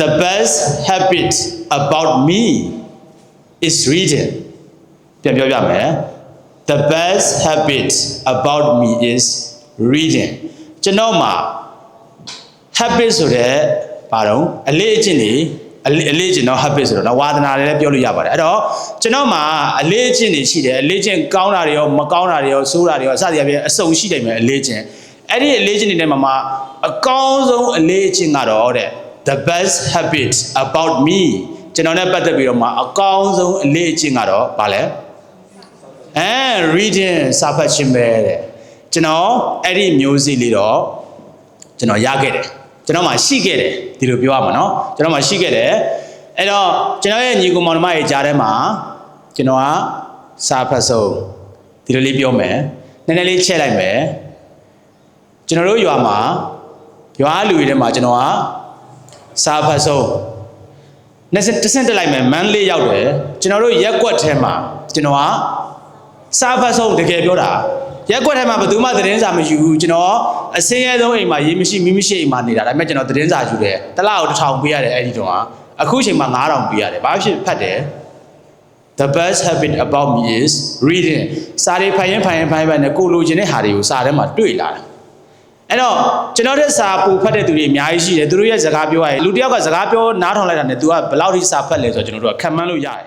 The best habit about me is reading ပြန်ပြောပြမယ် The best habit about me is reading ကျွန်တော်မှာ habit ဆိုတဲ့ဘာတော့အလေးအကျင့်တွေအလေးအလေးအကျင့်တော့ habit ဆိုတော့နော်ဝါသနာတွေလည်းပြောလို့ရပါတယ်အဲ့တော့ကျွန်တော်မှာအလေးအကျင့်တွေရှိတယ်အလေးအကျင့်ကောင်းတာတွေရောမကောင်းတာတွေရောဆိုးတာတွေရောအစသည်အပြင်အစုံရှိတယ်မယ်အလေးအကျင့်အဲ့ဒီအလေးအကျင့်တွေထဲမှာမှာအကောင်းဆုံးအလေးအကျင့်ကတော့တဲ့ the best habit about me ကျွန်တော်နဲ့ပတ်သက်ပြီးတော့မှအကောင်းဆုံးအလေးအကျင့်ကတော့ဘာလဲအဲ reading စာဖတ်ခြင်းပဲတဲ့ကျွန်တော်အဲ့ဒီမျိုးစိလေးတော့ ကျွန်တော်ရခဲ့တယ်ကျွန်တော်မှရှိခဲ့တယ်ဒီလိုပြောရမှာเนาะကျွန်တော်မှရှိခဲ့တယ်အဲ့တော့ကျွန်တော်ရဲ့ညီကောင်မောင်နှမရဲ့ကြားထဲမှာကျွန်တော်ကစာဖတ်ဆုံးဒီလိုလေးပြောမယ်နည်းနည်းလေးချက်လိုက်မယ်ကျွန်တော်တို့ရွာမှာရွာလူတွေထဲမှာကျွန်တော်က စာဖတ်ဆုံးနှစ်စတစ်စက်တက်လိုက်မယ်မန်းလေးရောက်တယ်ကျွန်တော်တို့ရက်ကွက်ထဲမှာကျွန်တော်ကစားဖတ်ဆုံးတကယ်ပြောတာရက်ကွက်ထဲမှာဘယ်သူမှသတင်းစာမယူဘူးကျွန်တော်အစင်းရဲဆုံးအိမ်မှာရေးမရှိမိမရှိအိမ်မှာနေတာဒါပေမဲ့ကျွန်တော်သတင်းစာယူတယ်တစ်လားကိုတစ်ထောင်ပေးရတယ်အဲ့ဒီတော့ကအခုချိန်မှာ9000ပေးရတယ်ဘာဖြစ်ဖတ်တယ် The best habit about me is reading စာတွေဖတ်ရင်ဖတ်ရင်ဖတ်ရင်ဖတ်ရင်ကိုလိုချင်တဲ့ဟာတွေကိုစာထဲမှာတွေ့လာတယ် အဲ့တော့ကျွန်တော်တို့စာပူဖတ်တဲ့သူတွေအများကြီးရှိတယ်သူတို့ရဲ့စကားပြောရရင်လူတစ်ယောက်ကစကားပြောနားထောင်လိုက်တာနဲ့ तू ကဘယ်လောက်ထိစာဖတ်လဲဆိုတော့ကျွန်တော်တို့ကခံမှန်းလို့ရတယ်